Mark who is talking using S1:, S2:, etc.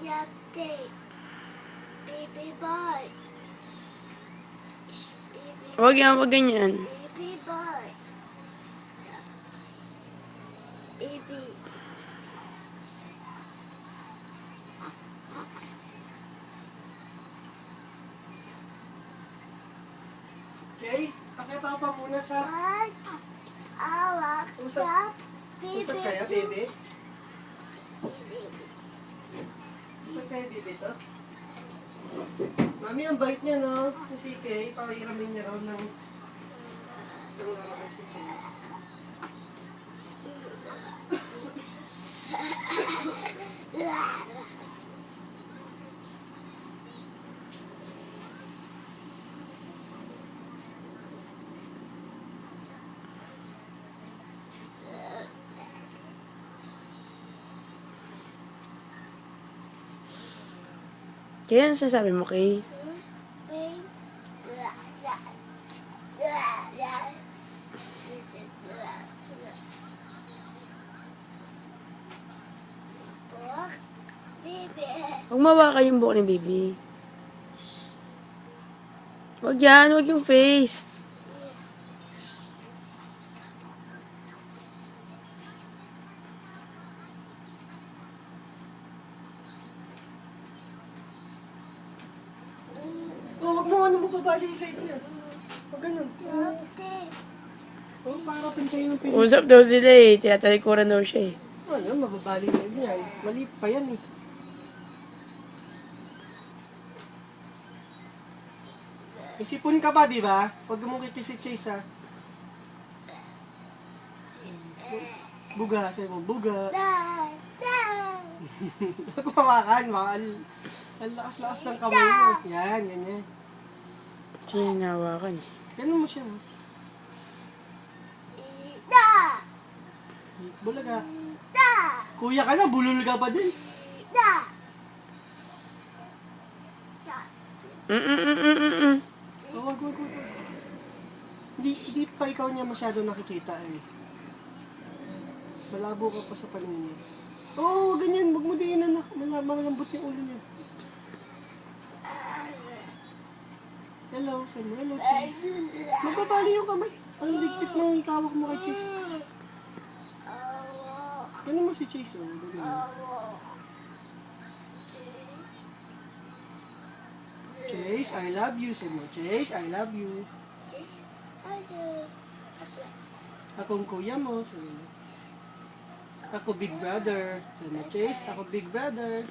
S1: Yate. Baby boy. Baby,
S2: Huwag yan, huwag ganyan.
S1: baby boy. Baby.
S3: Okay? Pakita ka pa muna sa...
S1: What? Awak.
S3: Usap-. Usap kaya, baby to? Mami, ang bait niya, no? Si CK, pakiramin niya raw ng... ng laro si Chase.
S2: Kaya ano sasabi mo, Kay?
S1: Baby. La, la. La, la. Buhok. Baby.
S2: Huwag mawakan yung buhok ni baby. Huwag yan, huwag yung face.
S3: Oh, wag mo, ano mo babali kay niya? Pag ganun. Oh, para pinsay yung pin.
S2: Usap daw sila eh. Tinatalikuran daw siya eh.
S3: Ano, mababali na niya. Maliit pa yan eh. Isipon ka ba, di ba? Huwag mo kiti si Chase, ha? Buga, sabi mo, buga. Huwag mawakan, mahal. Ang lakas-lakas ng kamay mo. Yan, ganyan.
S2: Siya yung nawakan eh.
S3: Ganun mo siya, no?
S1: Da.
S3: Bulaga.
S1: Da.
S3: Kuya ka na, bulol ka pa din.
S1: Da. Da.
S2: Mm-mm-mm-mm-mm.
S3: Oh, wag, wag, wag. wag. Hindi, hindi pa ikaw niya masyado nakikita eh. Malabo ka pa sa paningin niya. Oo, oh, ganyan. Huwag mo diin anak. Mala- Malambot yung ulo niya. Hello, sabi mo. Hello, Chase. Magbabali yung kamay. Ang ligpit ng ikawak mo kay Chase. Ano mo si Chase? Oh.
S1: Awak.
S3: Chase, I love you. Sabi mo, Chase, I love you.
S1: Aduh.
S3: Akong kuya mo. Mo. Ako big brother. Mo, Chase, ako big brother.